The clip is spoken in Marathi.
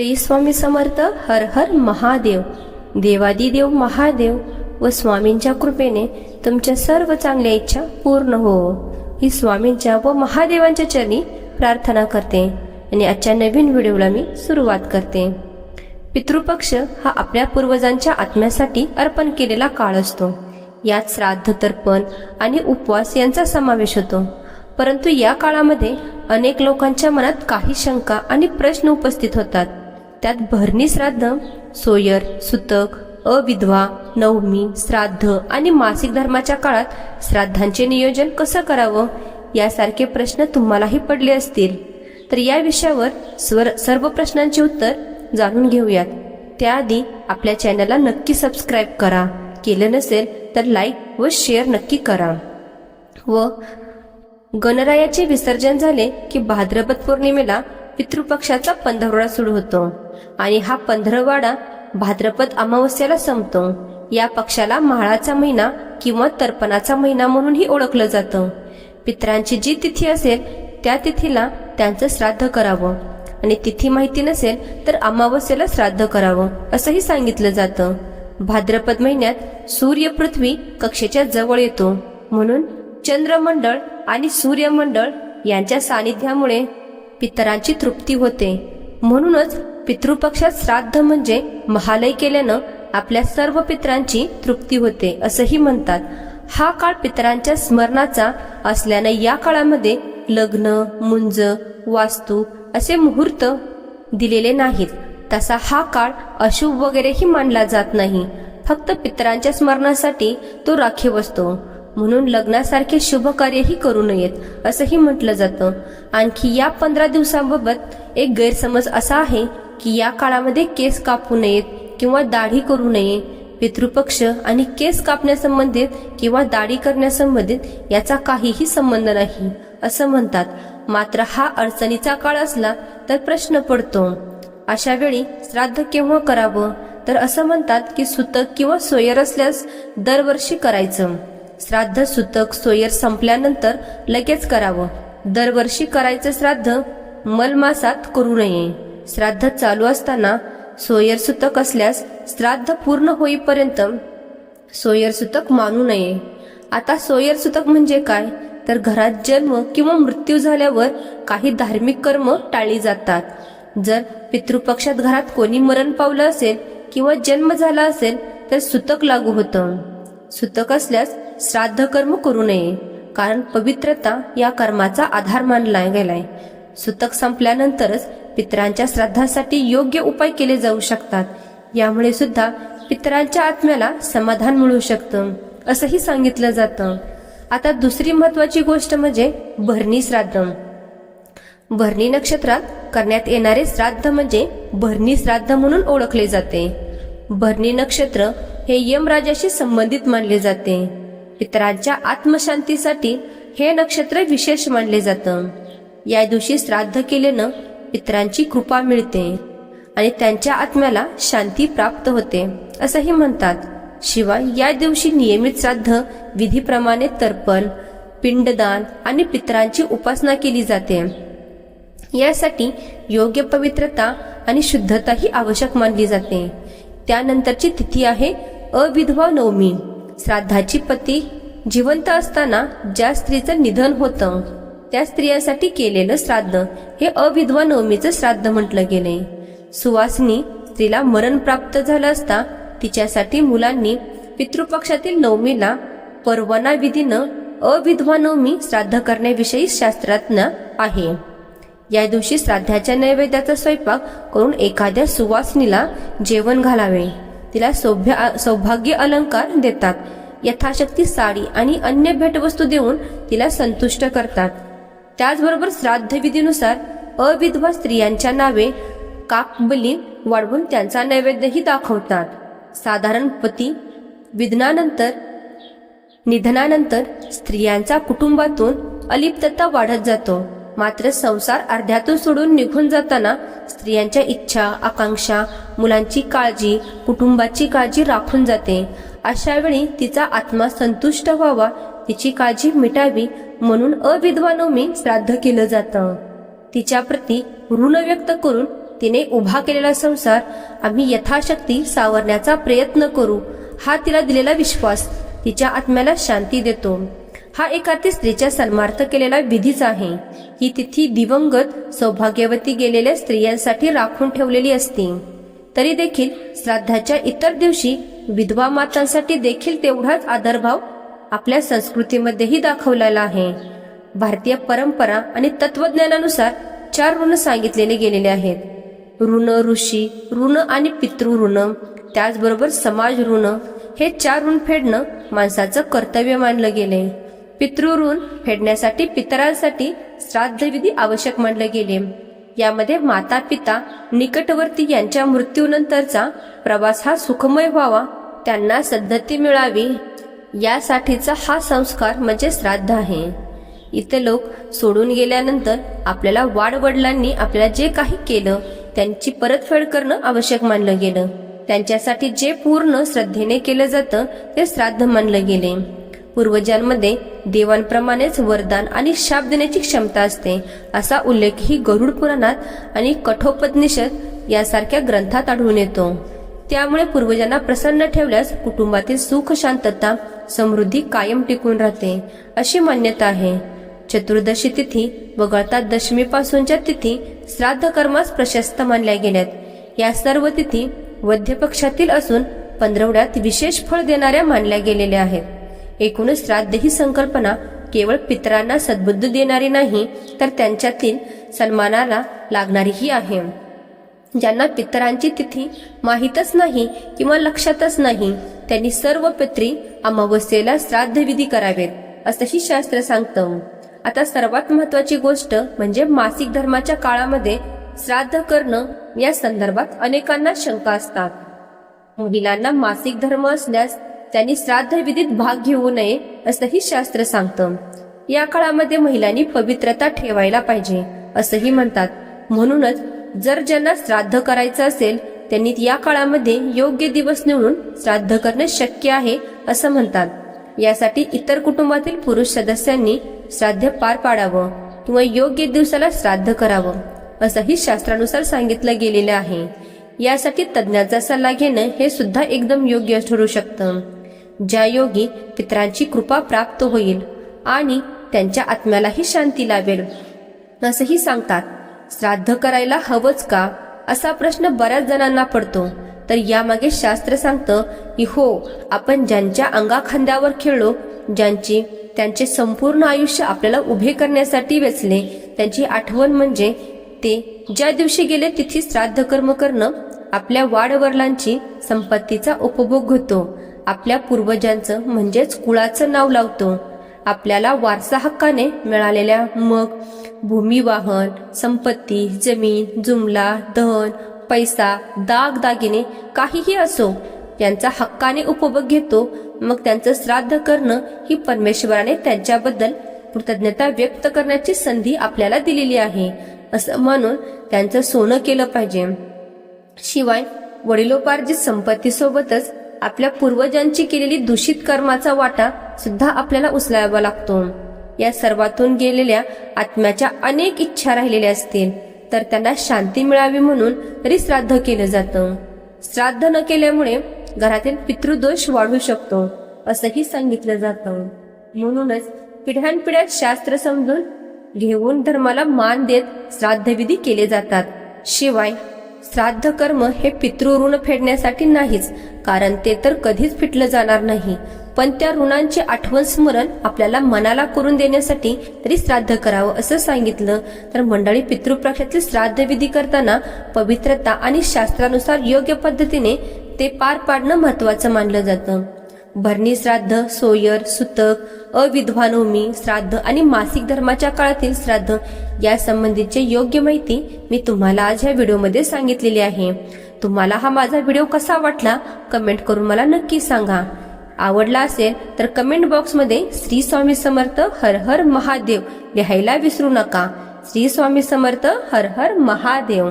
श्री स्वामी समर्थ हर हर महादेव. देवादिदेव महादेव व स्वामींच्या कृपेने तुमच्या सर्व चांगल्या इच्छा पूर्ण हो. ही स्वामींच्या व महादेवांच्या चरणी प्रार्थना करते आणि आजच्या नवीन व्हिडिओला मी सुरुवात करते. पितृपक्ष हा आपल्या पूर्वजांच्या आत्म्यासाठी अर्पण केलेला काळ असतो. यात श्राद्ध तर्पण आणि उपवास यांचा समावेश होतो. परंतु या काळामध्ये अनेक लोकांच्या मनात काही शंका आणि प्रश्न उपस्थित होतात. त्यात भरणी श्राद्ध सोयर सुतक अविधवा नवमी श्राद्ध आणि मासिक धर्माच्या काळात श्राद्धांचे नियोजन कसं करावं यासारखे प्रश्न तुम्हालाही पडले असतील. तर या विषयावर स्वर सर्व प्रश्नांचे उत्तर जाणून घेऊयात. त्याआधी आपल्या चॅनलला नक्की सबस्क्राईब करा. केलं नसेल तर लाईक व शेअर नक्की करा. व गणरायाचे विसर्जन झाले की भाद्रपद पौर्णिमेला पितृपक्षाचा पंधरवडा सुरू होतो आणि हा पंधरवाडा भाद्रपद अमावस्याला संपतो. या पक्षाला म्हाळाचा महिना किंवा तर्पणाचा महिना म्हणूनही ओळखलं जातं. पित्रांची जी तिथी असेल त्या तिथीला त्यांचं श्राद्ध करावं. आणि तिथी माहिती नसेल तर अमावस्येला श्राद्ध करावं असंही सांगितलं जातं. भाद्रपद महिन्यात सूर्य पृथ्वी कक्षेच्या जवळ येतो. म्हणून चंद्रमंडळ आणि सूर्यमंडळ यांच्या सानिध्यामुळे पितरांची तृप्ती होते. म्हणूनच पितृपक्षात श्राद्ध म्हणजे महालय केल्यानं आपल्या सर्व पितरांची तृप्ती होते असंही म्हणतात. हा काळ पितरांच्या स्मरणाचा असल्यानं या काळामध्ये लग्न मुंज वास्तू असे मुहूर्त दिलेले नाहीत. तसा हा काळ अशुभ वगैरेही मानला जात नाही. फक्त पितरांच्या स्मरणासाठी तो राखीव असतो. म्हणून लग्नासारखे शुभ कार्यही करू नयेत असंही म्हटलं जातं. आणखी या पंधरा दिवसांबाबत एक गैरसमज असा आहे की या काळामध्ये केस कापू नयेत किंवा दाढी करू नये. पितृपक्ष आणि केस कापण्यासंबंधित किंवा दाढी करण्यासंबंधित याचा काहीही संबंध नाही असं म्हणतात. मात्र हा अडचणीचा काळ असला तर प्रश्न पडतो. अशा वेळी श्राद्ध केव्हा करावं? तर असं म्हणतात की सुतक किंवा सोयर असल्यास दरवर्षी करायचं. श्राद्ध सुतक सोयर संपल्यानंतर लगेच करावं. दरवर्षी करायचं श्राद्ध मलमासात करू नये. श्राद्ध चालू असताना सोयर सुतक असल्यास श्राद्ध पूर्ण होईपर्यंत सोयर सुतक मानू नये. आता सोयर सुतक म्हणजे काय? तर घरात जन्म किंवा मृत्यू झाल्यावर काही धार्मिक कर्म टाळली जातात. जर पितृपक्षात घरात कोणी मरण पावलं असेल किंवा जन्म झाला असेल तर सुतक लागू होतं. सुतक असल्यास श्राद्ध कर्म करू नये कारण पवित्रता या कर्माचा आधार मानला गेलाय. सुतक संपल्यानंतरच पितरांच्या श्राद्धासाठी योग्य उपाय केले जाऊ शकतात. यामुळे सुद्धा पितरांच्या आत्म्याला समाधान मिळू शकतं असंही सांगितलं जातं. आता दुसरी महत्वाची गोष्ट म्हणजे भरणी श्राद्ध. भरणी नक्षत्रात करण्यात येणारे श्राद्ध म्हणजे भरणी श्राद्ध म्हणून ओळखले जाते. भरणी नक्षत्र हे यमराजाशी संबंधित मानले जाते. पितरांच्या आत्मशांतीसाठी हे नक्षत्र विशेष मानले जातं. या दिवशी श्राद्ध केल्यानं पितरांची कृपा मिळते आणि त्यांच्या आत्म्याला शांती प्राप्त होते असंही म्हणतात. शिवाय या दिवशी नियमित श्राद्ध विधीप्रमाणे तर्पण पिंडदान आणि पितरांची उपासना केली जाते. यासाठी योग्य पवित्रता आणि शुद्धता ही आवश्यक मानली जाते. त्यानंतरची तिथी आहे अविधवा नवमी. श्राद्धाची पती जिवंत असताना ज्या स्त्रीचं निधन होतं त्या स्त्रियांसाठी केलेलं श्राद्ध हे अविधवा नवमीचं श्राद्ध म्हटलं गेले सुवासिनी स्त्रीला मरण प्राप्त झालं असता तिच्यासाठी मुलांनी पितृपक्षातील नवमीला परवाना विधीनं अविधवा नवमी श्राद्ध करण्याविषयी शास्त्रज्ञ आहे. या दिवशी श्राद्धाच्या नैवेद्याचा स्वयंपाक करून एखाद्या सुवासिनीला जेवण घालावे. तिला सौभ्य सौभाग्य अलंकार देतात. यथाशक्ती साडी आणि अन्य भेटवस्तू देऊन तिला संतुष्ट करतात. त्याचबरोबर श्राद्धविधीनुसार अविधवा स्त्रियांच्या नावे काकबली वाढवून त्यांचा नैवेद्यही दाखवतात. साधारण पती विधनानंतर निधनानंतर स्त्रियांचा कुटुंबातून अलिप्तता वाढत जातो. मात्र संसार अर्ध्यातून सोडून निघून जाताना स्त्रियांच्या इच्छा आकांक्षा मुलांची काळजी कुटुंबाची काळजी राखून जाते. अशावेळी तिचा आत्मा संतुष्ट व्हावा तिची काळजी मिटावी म्हणून अविद्वानोमी श्राद्ध केलं जातं. तिच्याप्रती ऋण व्यक्त करून तिने उभा केलेला संसार आम्ही यथाशक्ती सावरण्याचा प्रयत्न करू हा तिला दिलेला विश्वास तिच्या आत्म्याला शांती देतो. हा एखादी स्त्रीच्या सन्मार्थ केलेला विधीच आहे. ही तिथी दिवंगत सौभाग्यवती गेलेल्या स्त्रियांसाठी राखून ठेवलेली असते. तरी देखील श्राद्धाच्या इतर दिवशी विधवा मातांसाठी देखील तेवढाच आदरभाव आपल्या संस्कृतीमध्येही दाखवलेला आहे. भारतीय परंपरा आणि तत्वज्ञानानुसार चार ऋण सांगितलेले गेलेले आहेत. ऋण ऋषी ऋण आणि पितृ ऋण त्याचबरोबर समाज ऋण. हे चार ऋण फेडणं माणसाचं कर्तव्य मानलं गेले. पितृऋण फेडण्यासाठी पितरांसाठी श्राद्धविधी आवश्यक मानले गेले. यामध्ये माता पिता निकटवर्ती यांच्या मृत्यूनंतरचा प्रवास हा सुखमय व्हावा त्यांना सद्धती मिळावी यासाठीचा हा संस्कार म्हणजे श्राद्ध आहे. इथे लोक सोडून गेल्यानंतर आपल्याला वाडवडिलांनी आपल्याला जे काही केलं त्यांची परतफेड करणं आवश्यक मानलं गेलं. त्यांच्यासाठी जे पूर्ण श्रद्धेने केलं जातं ते श्राद्ध मानलं गेले. पूर्वजांमध्ये देवांप्रमाणेच वरदान आणि शाप देण्याची क्षमता असते असा उल्लेखही गरुड पुराणात आणि कठोपनिषद यासारख्या ग्रंथात आढळून येतो. त्यामुळे पूर्वजांना प्रसन्न ठेवल्यास कुटुंबातील सुख शांतता समृद्धी कायम टिकून राहते अशी मान्यता आहे. चतुर्दशी तिथी वगळता दशमीपासूनच्या तिथी श्राद्ध कर्मास प्रशस्त मानल्या गेल्यात. या सर्व तिथी वध्यपक्षातील असून पंधरवड्यात विशेष फळ देणाऱ्या मानल्या गेलेल्या आहेत. एकूणच श्राद्ध ही संकल्पना केवळ पितरांना सद्बुद्ध देणारी नाही तर त्यांच्यातील सन्मानाला लागणारीही आहे. ज्यांना पितरांची तिथी माहीतच नाही किंवा लक्षातच नाही त्यांनी सर्व पित्री अमावस्येला श्राद्धविधी करावेत असंही शास्त्र सांगतं. आता सर्वात महत्वाची गोष्ट म्हणजे मासिक धर्माच्या काळामध्ये श्राद्ध करणं या संदर्भात अनेकांना शंका असतात. महिलांना मासिक धर्म असल्यास त्यांनी श्राद्ध विधीत भाग घेऊ नये असंही शास्त्र सांगतं. या काळामध्ये महिलांनी पवित्रता ठेवायला पाहिजे असंही म्हणतात. म्हणूनच जर ज्यांना श्राद्ध करायचं असेल त्यांनी या काळामध्ये योग्य दिवस निवडून श्राद्ध करणे शक्य आहे असं म्हणतात. यासाठी इतर कुटुंबातील पुरुष सदस्यांनी श्राद्ध पार पाडावं किंवा योग्य दिवसाला श्राद्ध करावं असंही शास्त्रानुसार सांगितलं गेलेलं आहे. यासाठी तज्ज्ञाचा सल्ला घेणं हे सुद्धा एकदम योग्य ठरू शकतं. ज्या योगी पित्रांची कृपा प्राप्त होईल आणि त्यांच्या आत्म्यालाही शांती लावेल असंही सांगतात. श्राद्ध करायला हवंच का? असा प्रश्न बऱ्याच जणांना पडतो. तर यामागे शास्त्र सांगतं की हो आपण ज्यांच्या अंगाखांद्यावर खेळलो ज्यांची त्यांचे संपूर्ण आयुष्य आपल्याला उभे करण्यासाठी वेचले त्यांची आठवण म्हणजे ते ज्या दिवशी गेले तिथे श्राद्ध कर्म करणं आपल्या वाडवरलांची संपत्तीचा उपभोग होतो आपल्या पूर्वजांचं म्हणजेच कुळाचं नाव लावतो. आपल्याला वारसा हक्काने मिळालेल्या मग भूमी वाहन संपत्ती जमीन जुमला धन पैसा दागदागिने काहीही असो यांचा हक्काने उपभोग घेतो मग त्यांचं श्राद्ध करणं ही परमेश्वराने त्यांच्याबद्दल कृतज्ञता व्यक्त करण्याची संधी आपल्याला दिलेली आहे असं म्हणून त्यांचं सोनं केलं पाहिजे. शिवाय वडिलोपार्जित संपत्तीसोबतच आपल्या पूर्वजांची केलेली दूषित कर्माचा वाटा सुद्धा आपल्याला उचलावा लागतो. या सर्वातून गेलेल्या आत्म्याच्या अनेक इच्छा राहिलेल्या असतील तर त्यांना शांती मिळावी म्हणून तरी श्राद्ध केलं जातं. श्राद्ध न केल्यामुळे घरातील पितृदोष वाढू शकतो असंही सांगितलं जातं. म्हणूनच पिढ्यानपिढ्या शास्त्र समजून घेऊन धर्माला मान देत श्राद्धविधी केले जातात. शिवाय श्राद्ध कर्म हे पितृऋण फेडण्यासाठी नाहीच कारण ते तर कधीच फिटलं जाणार नाही. पण त्या ऋणांचे आठवण स्मरण आपल्याला मनाला करून देण्यासाठी तरी श्राद्ध करावं असं सांगितलं. तर मंडळी पितृपक्षातील श्राद्ध विधी करताना पवित्रता आणि शास्त्रानुसार योग्य पद्धतीने ते पार पाडणं महत्वाचं मानलं जातं. भरणी श्राद्ध सोयर सुतक अविध्वानोमी श्राद्ध आणि मासिक धर्माच्या काळातील श्राद्ध या संबंधीची योग्य माहिती मी तुम्हाला आज ह्या व्हिडिओमध्ये सांगितलेली आहे. तुम्हाला हा माझा व्हिडिओ कसा वाटला कमेंट करून मला नक्की सांगा. आवडला असेल तर कमेंट बॉक्समध्ये श्री स्वामी समर्थ हर हर महादेव लिहायला विसरू नका. श्री स्वामी समर्थ हर हर महादेव.